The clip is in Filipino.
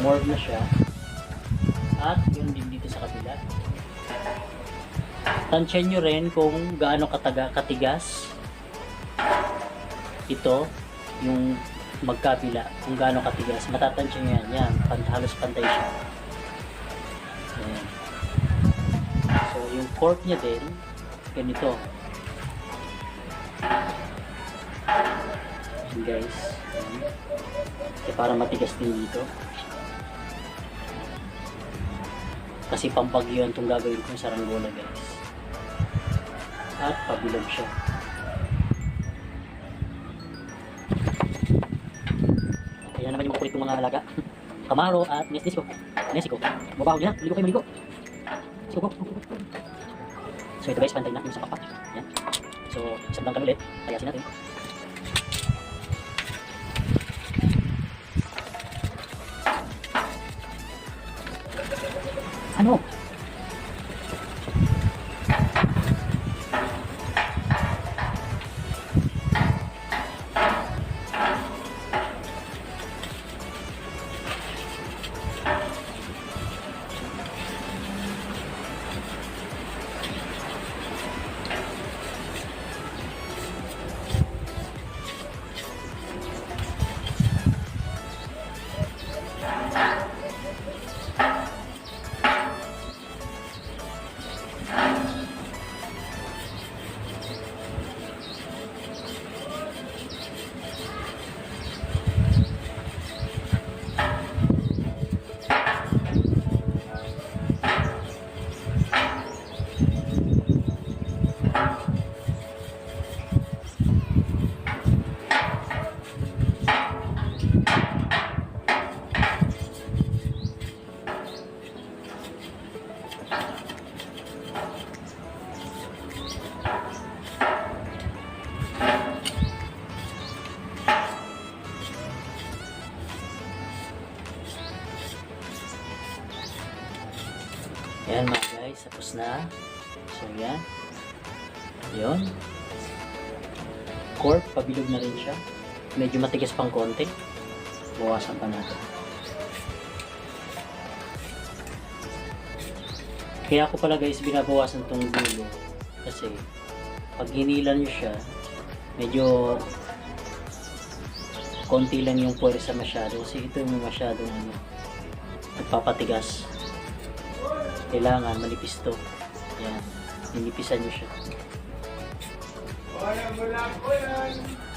Morgue na siya. At yun din dito sa kabila. Tansyan nyo rin kung gaano kataga, katigas ito, yung magkabila, kung gaano katigas. Matatansya nyo yan. Yan, halos pantay siya. Ayan. So, yung cork niya din, ganito. Ayan guys. Ayan. Eh, para matigas din dito. Kasi pampagyo itong gagawin kong saranggola guys. At pabilog siya. Ayan naman yung makulit mga alaga. Camaro at Nes Nesco. Nesco. Mabaho yan. Maligo kayo maligo. Let's go, go, go, go. So ito guys, pantay na yung sa papa. Yan. So, isang lang ulit. Ayasin natin. Ano? Ayan mga guys, tapos na. So yan. Yun. Corp, pabilog na rin siya. Medyo matigas pang konti. Bawasan pa natin. Kaya ako pala guys binabawasan tong dulo. Kasi pag hinila nyo siya, medyo konti lang yung puwersa masyado. Kasi ito yung masyadong ano, nagpapatigas kailangan manipis to. Yan. Ninipisan nyo siya. Wala mo lang ko yan.